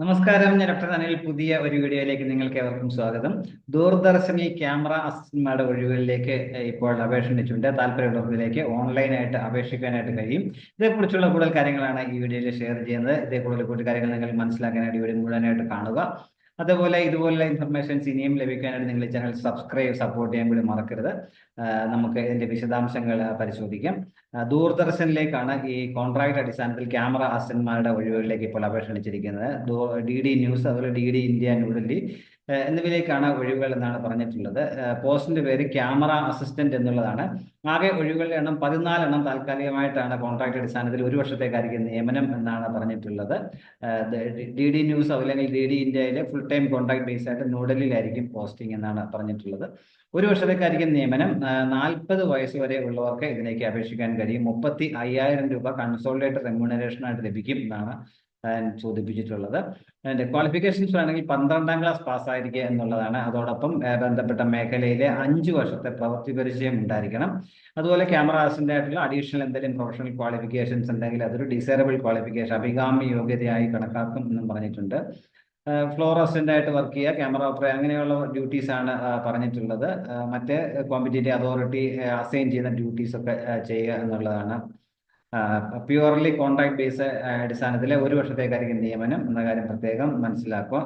നമസ്കാരം ഞാൻ ഡോക്ടർ അനിൽ. പുതിയ ഒരു വീഡിയോയിലേക്ക് നിങ്ങൾക്ക് ഏവർക്കും സ്വാഗതം. ദൂരദർശനി ക്യാമറ അസിസ്റ്റന്റ്മാരുടെ ഒഴിവുകളിലേക്ക് ഇപ്പോൾ അപേക്ഷ ക്ഷണിച്ചിട്ടുണ്ട് താല്പര്യമുള്ളവരിലേക്ക് ഓൺലൈനായിട്ട് അപേക്ഷിക്കാനായിട്ട് കഴിയും. ഇതേക്കുറിച്ചുള്ള കൂടുതൽ കാര്യങ്ങളാണ് ഈ വീഡിയോയിൽ ഷെയർ ചെയ്യുന്നത്. ഇതേക്കുറിച്ചുള്ള കൂടുതൽ കാര്യങ്ങൾ നിങ്ങൾ മനസ്സിലാക്കാനായിട്ട് വീഡിയോ മുഴുവനായിട്ട് കാണുക. അതുപോലെ ഇതുപോലുള്ള ഇൻഫർമേഷൻസ് ഇനിയും ലഭിക്കാനായിട്ട് നിങ്ങൾ ചാനൽ സബ്സ്ക്രൈബ് സപ്പോർട്ട് ചെയ്യാൻ കൂടി മറക്കരുത്. നമുക്ക് ഇതിന്റെ വിശദാംശങ്ങൾ പരിശോധിക്കാം. ദൂരദർശനിലേക്കാണ് ഈ കോൺട്രാക്ട് അടിസ്ഥാനത്തിൽ ക്യാമറ അസിസ്റ്റന്റ്മാരുടെ ഒഴിവുകളിലേക്ക് ഇപ്പോൾ അപേക്ഷ അടിച്ചിരിക്കുന്നത് ഡി ഡി ന്യൂസ് അതുപോലെ ഡി ഡി ഇന്ത്യ ന്യൂഡൽഹി എന്നിവയിലേക്കാണ് ഒഴിവുകൾ എന്നാണ് പറഞ്ഞിട്ടുള്ളത്. പോസ്റ്റിന്റെ പേര് ക്യാമറ അസിസ്റ്റന്റ് എന്നുള്ളതാണ്. ആകെ ഒഴിവുകളുടെ എണ്ണം പതിനാലെണ്ണം താൽക്കാലികമായിട്ടാണ് കോൺട്രാക്ട് അടിസ്ഥാനത്തിൽ ഒരു വർഷത്തേക്കായിരിക്കും നിയമനം എന്നാണ് പറഞ്ഞിട്ടുള്ളത്. ഡി ഡി ന്യൂസ് അല്ലെങ്കിൽ ഡി ഡി ഇന്ത്യയിലെ ഫുൾ ടൈം കോൺട്രാക്ട് ബേസ് ആയിട്ട് ന്യൂഡൽഹിയിലായിരിക്കും പോസ്റ്റിംഗ് എന്നാണ് പറഞ്ഞിട്ടുള്ളത്. ഒരു വർഷത്തേക്കായിരിക്കും നിയമനം. നാൽപ്പത് വയസ്സ് വരെ ഉള്ളവർക്ക് ഇതിലേക്ക് അപേക്ഷിക്കാൻ കഴിയും. മുപ്പത്തി അയ്യായിരം രൂപ കൺസോളിഡേറ്റ് റെമ്യൂണറേഷനായിട്ട് ലഭിക്കും എന്നാണ് ചോദിപ്പിച്ചിട്ടുള്ളത് അതിന്റെ ക്വാളിഫിക്കേഷൻസ് വേണമെങ്കിൽ പന്ത്രണ്ടാം ക്ലാസ് പാസ്സായിരിക്കുക എന്നുള്ളതാണ്. അതോടൊപ്പം ബന്ധപ്പെട്ട മേഖലയിലെ അഞ്ച് വർഷത്തെ പ്രവൃത്തി പരിചയം ഉണ്ടായിരിക്കണം. അതുപോലെ ക്യാമറ ആസിന്റെ ആയിട്ടുള്ള അഡീഷണൽ എന്തെങ്കിലും പ്രൊഫഷണൽ ക്വാളിഫിക്കേഷൻസ് ഉണ്ടെങ്കിൽ അതൊരു ഡിസേറബിൾ ക്വാളിഫിക്കേഷൻ അഭികാമ്യ യോഗ്യതയായി കണക്കാക്കും എന്നും പറഞ്ഞിട്ടുണ്ട്. ഫ്ലോർ ആയിട്ട് വർക്ക് ചെയ്യുക ക്യാമറ ഓപ്പറേ അങ്ങനെയുള്ള ഡ്യൂട്ടീസ് ആണ് പറഞ്ഞിട്ടുള്ളത്. മറ്റ് കോമ്പറ്റേറ്റീവ് അതോറിറ്റി അസൈൻ ചെയ്യുന്ന ഡ്യൂട്ടീസ് ഒക്കെ ചെയ്യുക എന്നുള്ളതാണ്. പ്യുവർലി കോൺട്രാക്ട് ബേസ് അടിസ്ഥാനത്തിൽ ഒരു വർഷത്തേക്കായിരിക്കും നിയമനം എന്ന കാര്യം പ്രത്യേകം മനസ്സിലാക്കുക.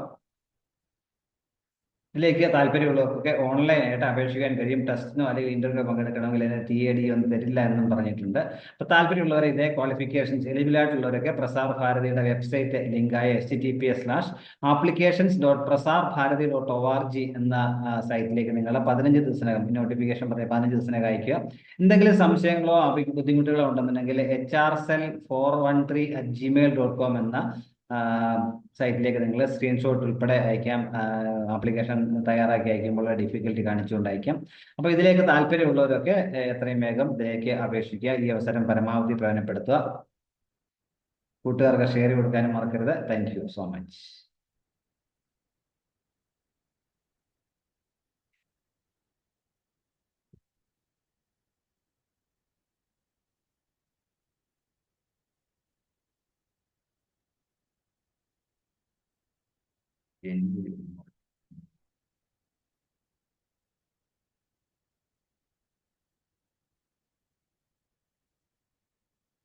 ഇതിലേക്ക് താല്പര്യമുള്ളവർക്കൊക്കെ ഓൺലൈനായിട്ട് അപേക്ഷിക്കാൻ കഴിയും. ടെസ്റ്റിനോ അല്ലെങ്കിൽ ഇന്റർവ്യൂ പങ്കെടുക്കണമെങ്കിൽ അതിന് ടി എ ഡി ഒന്നും തരില്ല എന്നും പറഞ്ഞിട്ടുണ്ട്. അപ്പോൾ താല്പര്യമുള്ളവർ ഇതേ ക്വാളിഫിക്കേഷൻസ് എലിജിബിൾ ആയിട്ടുള്ളവരൊക്കെ പ്രസാർ ഭാരതിയുടെ website ലിങ്കായ S T T P S slash applications dot Prasar Bharati dot O R G എന്ന സൈറ്റിലേക്ക് നിങ്ങൾ പതിനഞ്ച് ദിവസത്തിനകം നോട്ടിഫിക്കേഷൻ പറയാം പതിനഞ്ച് ദിവസത്തിനകം അയക്കുക എന്തെങ്കിലും സംശയങ്ങളോ ബുദ്ധിമുട്ടുകളോ ഉണ്ടെന്നുണ്ടെങ്കിൽ H R cell four one three at Gmail dot com എന്ന സൈറ്റിലേക്ക് നിങ്ങൾ സ്ക്രീൻഷോട്ട് ഉൾപ്പെടെ അയക്കാം. ആപ്ലിക്കേഷൻ തയ്യാറാക്കി അയക്കുമ്പോൾ ഡിഫിക്കൽട്ടി കാണിച്ചുകൊണ്ട് അയക്കാം അപ്പോൾ ഇതിലേക്ക് താല്പര്യമുള്ളവരൊക്കെ എത്രയും വേഗം ഇതിലേക്ക് അപേക്ഷിക്കുക. ഈ അവസരം പരമാവധി പ്രയോജനപ്പെടുത്തുക. കൂട്ടുകാർക്ക് ഷെയർ കൊടുക്കാനും മറക്കരുത്. Thank so much in